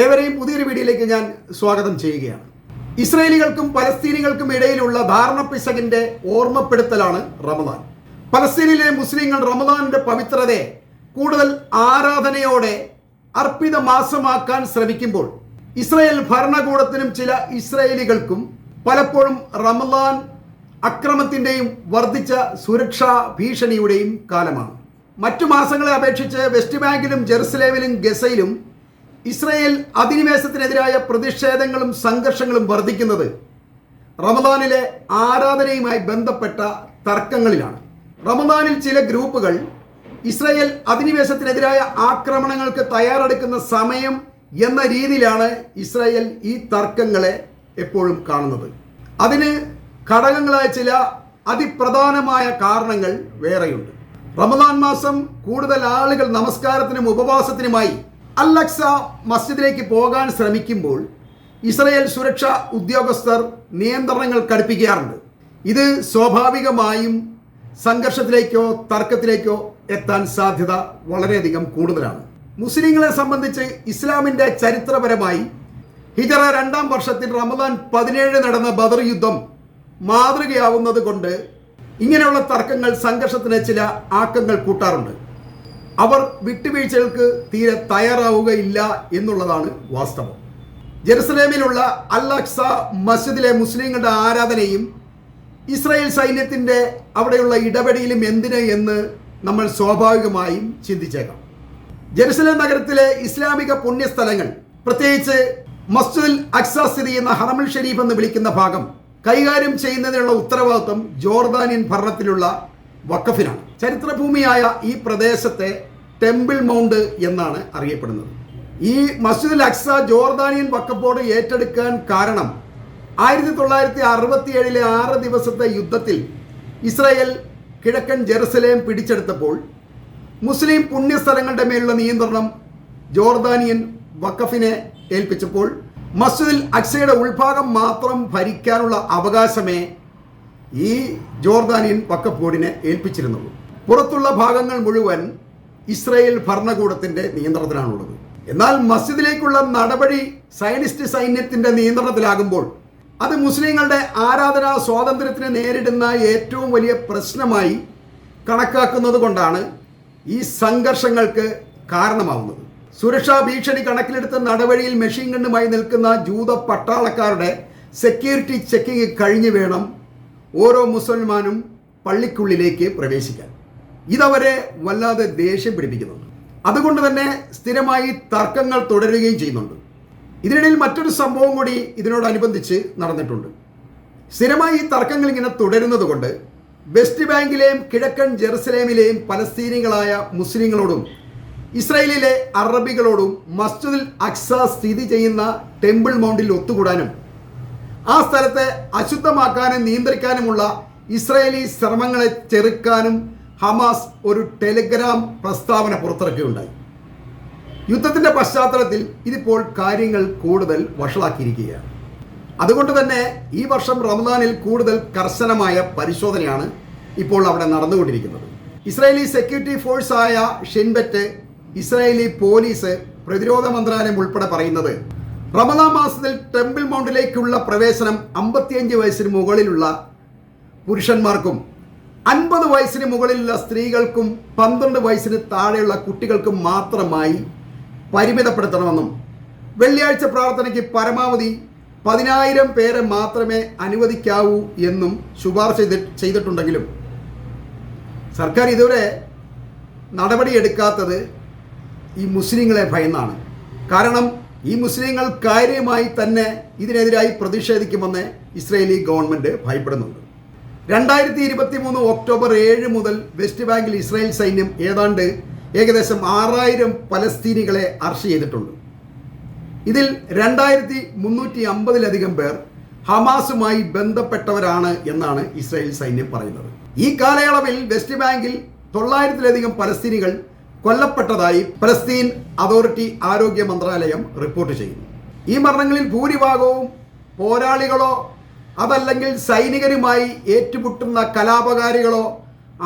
ഏവരെയും പുതിയൊരു വീഡിയോയിലേക്ക് ഞാൻ സ്വാഗതം ചെയ്യുകയാണ്. ഇസ്രയേലികൾക്കും പലസ്തീനികൾക്കും ഇടയിലുള്ള ധാരണ പിശകിന്റെ ഓർമ്മപ്പെടുത്തലാണ് റമദാൻ. പലസ്തീനിലെ മുസ്ലിങ്ങൾ റമദാനിന്റെ പവിത്രതയെ കൂടുതൽ ആരാധനയോടെ അർപ്പിത മാസമാക്കാൻ ശ്രമിക്കുമ്പോൾ ഇസ്രയേൽ ഭരണകൂടത്തിനും ചില ഇസ്രയേലികൾക്കും പലപ്പോഴും റമദാൻ അക്രമത്തിന്റെയും വർദ്ധിച്ച സുരക്ഷാ ഭീഷണിയുടെയും കാലമാണ്. മറ്റു മാസങ്ങളെ അപേക്ഷിച്ച് വെസ്റ്റ് ബാങ്കിലും ജെറുസലേമിലും ഗസയിലും ഇസ്രയേൽ അധിനിവേശത്തിനെതിരായ പ്രതിഷേധങ്ങളും സംഘർഷങ്ങളും വർദ്ധിക്കുന്നത് റമദാനിലെ ആരാധനയുമായി ബന്ധപ്പെട്ട തർക്കങ്ങളിലാണ്. റമദാനിൽ ചില ഗ്രൂപ്പുകൾ ഇസ്രയേൽ അധിനിവേശത്തിനെതിരായ ആക്രമണങ്ങൾക്ക് തയ്യാറെടുക്കുന്ന സമയം എന്ന രീതിയിലാണ് ഇസ്രയേൽ ഈ തർക്കങ്ങളെ എപ്പോഴും കാണുന്നത്. അതിന് ഘടകങ്ങളായ ചില അതിപ്രധാനമായ കാരണങ്ങൾ വേറെയുണ്ട്. റമദാൻ മാസം കൂടുതൽ ആളുകൾ നമസ്കാരത്തിനും ഉപവാസത്തിനുമായി അല്ലക്സ മസ്ജിദിലേക്ക് പോകാൻ ശ്രമിക്കുമ്പോൾ ഇസ്രയേൽ സുരക്ഷാ ഉദ്യോഗസ്ഥർ നിയന്ത്രണങ്ങൾ കടുപ്പിക്കാറുണ്ട്. ഇത് സ്വാഭാവികമായും സംഘർഷത്തിലേക്കോ തർക്കത്തിലേക്കോ എത്താൻ സാധ്യത വളരെയധികം കൂടുതലാണ്. മുസ്ലിങ്ങളെ സംബന്ധിച്ച് ഇസ്ലാമിന്റെ ചരിത്രപരമായി ഹിജറ രണ്ടാം വർഷത്തിൽ റമദാൻ പതിനേഴ് നടന്ന ബദർ യുദ്ധം മാതൃകയാവുന്നത് കൊണ്ട് ഇങ്ങനെയുള്ള തർക്കങ്ങൾ സംഘർഷത്തിന് ചില ആക്കങ്ങൾ കൂട്ടാറുണ്ട്. അവർ വിട്ടുവീഴ്ചകൾക്ക് തീരെ തയ്യാറാവുകയില്ല എന്നുള്ളതാണ് വാസ്തവം. ജെറുസലേമിലുള്ള അൽ അക്സ മസ്ജിദിലെ മുസ്ലിങ്ങളുടെ ആരാധനയും ഇസ്രായേൽ സൈന്യത്തിന്റെ അവിടെയുള്ള ഇടപെടലും എന്തിന് എന്ന് നമ്മൾ സ്വാഭാവികമായും ചിന്തിച്ചേക്കാം. ജെറുസലേം നഗരത്തിലെ ഇസ്ലാമിക പുണ്യസ്ഥലങ്ങൾ പ്രത്യേകിച്ച് മസ്ജിദുൽ അക്സ സ്ഥിതി ചെയ്യുന്ന ഹറമുൽ ഷരീഫ് എന്ന് വിളിക്കുന്ന ഭാഗം കൈകാര്യം ചെയ്യുന്നതിനുള്ള ഉത്തരവാദിത്വം ജോർദാനിയൻ ഭരണത്തിലുള്ള വക്കഫിനാണ് ചരിത്രഭൂമിയായ ഈ പ്രദേശത്തെ ടെമ്പിൾ മൗണ്ട് എന്നാണ് അറിയപ്പെടുന്നത്. ഈ മസ്ജിദുൽ അക്സ ജോർദാനിയൻ വക്കപ്പോട് ഏറ്റെടുക്കാൻ കാരണം ആയിരത്തി തൊള്ളായിരത്തി അറുപത്തി ഏഴിലെ ആറ് ദിവസത്തെ യുദ്ധത്തിൽ ഇസ്രായേൽ കിഴക്കൻ ജെറുസലേം പിടിച്ചെടുത്തപ്പോൾ മുസ്ലിം പുണ്യസ്ഥലങ്ങളുടെ മേലുള്ള നിയന്ത്രണം ജോർദാനിയൻ വക്കഫിനെ ഏൽപ്പിച്ചപ്പോൾ മസ്ജിദുൽ അക്സയുടെ ഉൾഭാഗം മാത്രം ഭരിക്കാനുള്ള അവകാശമേ ഈ ജോർദാനിയൻ വക്കഫ് ബോർഡിനെ ഏൽപ്പിച്ചിരുന്നുള്ളൂ. പുറത്തുള്ള ഭാഗങ്ങൾ മുഴുവൻ ഇസ്രായേൽ ഭരണകൂടത്തിന്റെ നിയന്ത്രണത്തിലാണുള്ളത്. എന്നാൽ മസ്ജിദിലേക്കുള്ള നടപടി സയനിസ്റ്റ് സൈന്യത്തിന്റെ നിയന്ത്രണത്തിലാകുമ്പോൾ അത് മുസ്ലിങ്ങളുടെ ആരാധനാ സ്വാതന്ത്ര്യത്തിന് നേരിടുന്ന ഏറ്റവും വലിയ പ്രശ്നമായി കണക്കാക്കുന്നത് കൊണ്ടാണ് ഈ സംഘർഷങ്ങൾക്ക് കാരണമാവുന്നത്. സുരക്ഷാ ഭീഷണി കണക്കിലെടുത്ത നടപടിയിൽ മെഷീൻ ഗണ്ണുമായി നിൽക്കുന്ന ജൂത പട്ടാളക്കാരുടെ സെക്യൂരിറ്റി ചെക്കിംഗ് കഴിഞ്ഞു വേണം ഓരോ മുസൽമാനും പള്ളിക്കുള്ളിലേക്ക് പ്രവേശിക്കാൻ. ഇതവരെ വല്ലാതെ ദേഷ്യം പിടിപ്പിക്കുന്നുണ്ട്. അതുകൊണ്ട് തന്നെ സ്ഥിരമായി തർക്കങ്ങൾ തുടരുകയും ചെയ്യുന്നുണ്ട്. ഇതിനിടയിൽ മറ്റൊരു സംഭവം കൂടി ഇതിനോടനുബന്ധിച്ച് നടന്നിട്ടുണ്ട്. സ്ഥിരമായി ഈ തർക്കങ്ങൾ ഇങ്ങനെ തുടരുന്നത് കൊണ്ട് വെസ്റ്റ് ബാങ്കിലെയും കിഴക്കൻ ജെറുസലേമിലെയും പലസ്തീനികളായ മുസ്ലിങ്ങളോടും ഇസ്രായേലിലെ അറബികളോടും മസ്ജിദുൽ അക്സ സ്ഥിതി ചെയ്യുന്ന ടെമ്പിൾ മൗണ്ടിൽ ഒത്തുകൂടാനും ആ സ്ഥലത്തെ അശുദ്ധമാക്കാനും നിയന്ത്രിക്കാനുമുള്ള ഇസ്രായേലി ശ്രമങ്ങളെ ചെറുക്കാനും ഹമാസ് ഒരു ടെലിഗ്രാം പ്രസ്താവന പുറത്തിറക്കുകയുണ്ടായി യുദ്ധത്തിന്റെ പശ്ചാത്തലത്തിൽ ഇതിപ്പോൾ കാര്യങ്ങൾ കൂടുതൽ വഷളാക്കിയിരിക്കുകയാണ്. അതുകൊണ്ട് തന്നെ ഈ വർഷം റമദാനിൽ കൂടുതൽ കർശനമായ പരിശോധനയാണ് ഇപ്പോൾ അവിടെ നടന്നുകൊണ്ടിരിക്കുന്നത്. ഇസ്രായേലി സെക്യൂരിറ്റി ഫോഴ്സായ ഷിൻബെറ്റ് ഇസ്രായേലി പോലീസ് പ്രതിരോധ മന്ത്രാലയം ഉൾപ്പെടെ പറയുന്നത് റമദാൻ മാസത്തിൽ ടെമ്പിൾ മൗണ്ടിലേക്കുള്ള പ്രവേശനം അമ്പത്തിയഞ്ച് വയസ്സിന് മുകളിലുള്ള പുരുഷന്മാർക്കും അൻപത് വയസ്സിന് മുകളിലുള്ള സ്ത്രീകൾക്കും പന്ത്രണ്ട് വയസ്സിന് താഴെയുള്ള കുട്ടികൾക്കും മാത്രമായി പരിമിതപ്പെടുത്തണമെന്നും വെള്ളിയാഴ്ച പ്രാർത്ഥനയ്ക്ക് പരമാവധി പതിനായിരം പേരെ മാത്രമേ അനുവദിക്കാവൂ എന്നും ശുപാർശ ചെയ്തി ചെയ്തിട്ടുണ്ടെങ്കിലും സർക്കാർ ഇതുവരെ നടപടിയെടുക്കാത്തത് ഈ മുസ്ലിങ്ങളെ ഭയന്നാണ്. കാരണം ഈ മുസ്ലിങ്ങൾ കാര്യമായി തന്നെ ഇതിനെതിരായി പ്രതിഷേധിക്കുമെന്ന് ഇസ്രയേലി ഗവൺമെന്റ് ഭയപ്പെടുന്നുണ്ട്. രണ്ടായിരത്തി ഇരുപത്തി മൂന്ന് ഒക്ടോബർ ഏഴ് മുതൽ വെസ്റ്റ് ബാങ്കിൽ ഇസ്രായേൽ സൈന്യം ഏതാണ്ട് ഏകദേശം ആറായിരം പലസ്തീനികളെ അറസ്റ്റ് ചെയ്തിട്ടുണ്ട്. ഇതിൽ രണ്ടായിരത്തി മുന്നൂറ്റി അമ്പതിലധികം പേർ ഹമാസുമായി ബന്ധപ്പെട്ടവരാണ് എന്നാണ് ഇസ്രായേൽ സൈന്യം പറയുന്നത്. ഈ കാലയളവിൽ വെസ്റ്റ് ബാങ്കിൽ തൊള്ളായിരത്തിലധികം പലസ്തീനികൾ കൊല്ലപ്പെട്ടതായി പലസ്തീൻ അതോറിറ്റി ആരോഗ്യ മന്ത്രാലയം റിപ്പോർട്ട് ചെയ്യുന്നു. ഈ മരണങ്ങളിൽ ഭൂരിഭാഗവും പോരാളികളോ അതല്ലെങ്കിൽ സൈനികരുമായി ഏറ്റുമുട്ടുന്ന കലാപകാരികളോ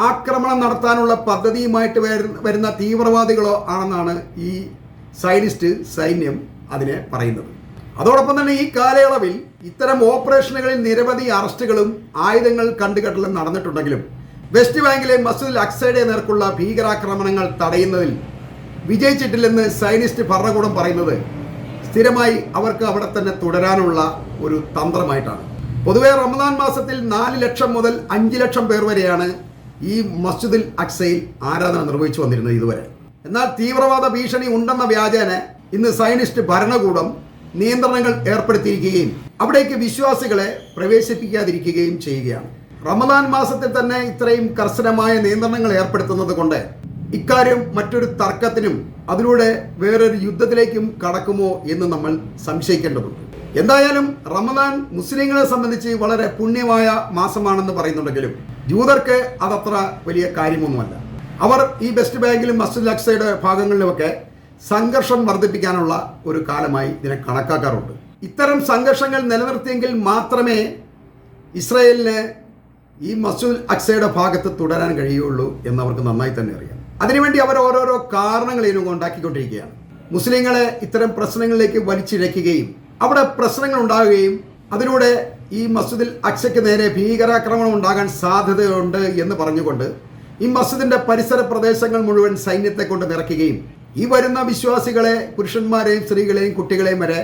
ആക്രമണം നടത്താനുള്ള പദ്ധതിയുമായിട്ട് വരുന്ന തീവ്രവാദികളോ ആണെന്നാണ് ഈ സൈനിസ്റ്റ് സൈന്യം അതിനെ പറയുന്നത്. അതോടൊപ്പം തന്നെ ഈ കാലയളവിൽ ഇത്തരം ഓപ്പറേഷനുകളിൽ നിരവധി അറസ്റ്റുകളും ആയുധങ്ങൾ കണ്ടുകെട്ടലും നടന്നിട്ടുണ്ടെങ്കിലും വെസ്റ്റ് ബാങ്കിലെ മസൂദ് അക്സൈഡെ നേർക്കുള്ള ഭീകരാക്രമണങ്ങൾ തടയുന്നതിൽ വിജയിച്ചിട്ടില്ലെന്ന് സൈനിസ്റ്റ് ഭരണകൂടം പറയുന്നത് സ്ഥിരമായി അവർക്ക് അവിടെ തന്നെ തുടരാനുള്ള ഒരു തന്ത്രമായിട്ടാണ്. പൊതുവെ റമദാൻ മാസത്തിൽ നാല് ലക്ഷം മുതൽ അഞ്ച് ലക്ഷം പേർ വരെയാണ് ഈ മസ്ജിദിൽ അക്സയിൽ ആരാധന നിർവഹിച്ചു വന്നിരുന്നത് ഇതുവരെ. എന്നാൽ തീവ്രവാദ ഭീഷണി ഉണ്ടെന്ന വ്യാജേന ഇന്ന് സയനിസ്റ്റ് ഭരണകൂടം നിയന്ത്രണങ്ങൾ ഏർപ്പെടുത്തിയിരിക്കുകയും അവിടേക്ക് വിശ്വാസികളെ പ്രവേശിപ്പിക്കാതിരിക്കുകയും ചെയ്യുകയാണ്. റമദാൻ മാസത്തിൽ തന്നെ ഇത്രയും കർശനമായ നിയന്ത്രണങ്ങൾ ഏർപ്പെടുത്തുന്നത് കൊണ്ട് ഇക്കാര്യം മറ്റൊരു തർക്കത്തിനും അതിലൂടെ വേറൊരു യുദ്ധത്തിലേക്കും കടക്കുമോ എന്ന് നമ്മൾ സംശയിക്കേണ്ടതുണ്ട്. എന്തായാലും റമദാൻ മുസ്ലിങ്ങളെ സംബന്ധിച്ച് വളരെ പുണ്യമായ മാസമാണെന്ന് പറയുന്നുണ്ടെങ്കിലും ജൂതർക്ക് അതത്ര വലിയ കാര്യമൊന്നുമല്ല. അവർ ഈ വെസ്റ്റ് ബാങ്കിലും മസ്ജിദ് അക്സയുടെ ഭാഗങ്ങളിലുമൊക്കെ സംഘർഷം വർദ്ധിപ്പിക്കാനുള്ള ഒരു കാലമായി ഇതിനെ കണക്കാക്കാറുണ്ട്. ഇത്തരം സംഘർഷങ്ങൾ നിലനിർത്തിയെങ്കിൽ മാത്രമേ ഇസ്രയേലിന് ഈ മസൂൽ അക്സയുടെ ഭാഗത്ത് തുടരാൻ കഴിയുള്ളൂ എന്ന് അവർക്ക് നന്നായി തന്നെ അറിയാം. അതിനുവേണ്ടി അവർ ഓരോരോ കാരണങ്ങൾ ഇതിനും ഉണ്ടാക്കിക്കൊണ്ടിരിക്കുകയാണ്. മുസ്ലിങ്ങളെ ഇത്തരം പ്രശ്നങ്ങളിലേക്ക് വലിച്ചിഴയ്ക്കുകയും അവിടെ പ്രശ്നങ്ങൾ ഉണ്ടാകുകയും അതിലൂടെ ഈ മസ്ജിദിൽ അക്ഷയ്ക്ക് നേരെ ഭീകരാക്രമണം ഉണ്ടാകാൻ സാധ്യതയുണ്ട് എന്ന് പറഞ്ഞുകൊണ്ട് ഈ മസ്ജിദിന്റെ പരിസര പ്രദേശങ്ങൾ മുഴുവൻ സൈന്യത്തെ കൊണ്ട് നിറയ്ക്കുകയും ഈ വരുന്ന വിശ്വാസികളെ പുരുഷന്മാരെയും സ്ത്രീകളെയും കുട്ടികളെയും വരെ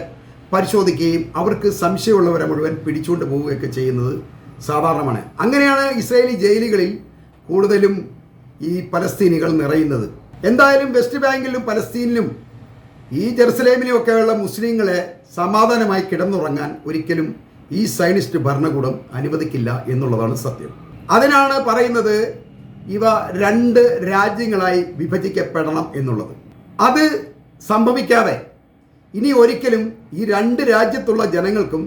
പരിശോധിക്കുകയും അവർക്ക് സംശയമുള്ളവരെ മുഴുവൻ പിടിച്ചുകൊണ്ട് പോവുകയൊക്കെ ചെയ്യുന്നത് സാധാരണമാണ്. അങ്ങനെയാണ് ഇസ്രയേലി ജയിലുകളിൽ കൂടുതലും ഈ പലസ്തീനികൾ നിറയുന്നത്. എന്തായാലും വെസ്റ്റ് ബാങ്കിലും പലസ്തീനിലും ഈ ജെറുസലേമിലും ഒക്കെയുള്ള മുസ്ലിങ്ങളെ സമാധാനമായി കിടന്നുറങ്ങാൻ ഒരിക്കലും ഈ സൈനിസ്റ്റ് ഭരണകൂടം അനുവദിക്കില്ല എന്നുള്ളതാണ് സത്യം. അതിനാണ് പറയുന്നത് ഇവ രണ്ട് രാജ്യങ്ങളായി വിഭജിക്കപ്പെടണം എന്നുള്ളത്. അത് സംഭവിക്കാതെ ഇനി ഒരിക്കലും ഈ രണ്ട് രാജ്യത്തുള്ള ജനങ്ങൾക്കും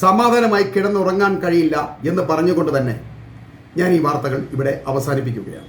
സമാധാനമായി കിടന്നുറങ്ങാൻ കഴിയില്ല എന്ന് പറഞ്ഞുകൊണ്ട് തന്നെ ഞാൻ ഈ വാർത്തകൾ ഇവിടെ അവസാനിപ്പിക്കുകയാണ്.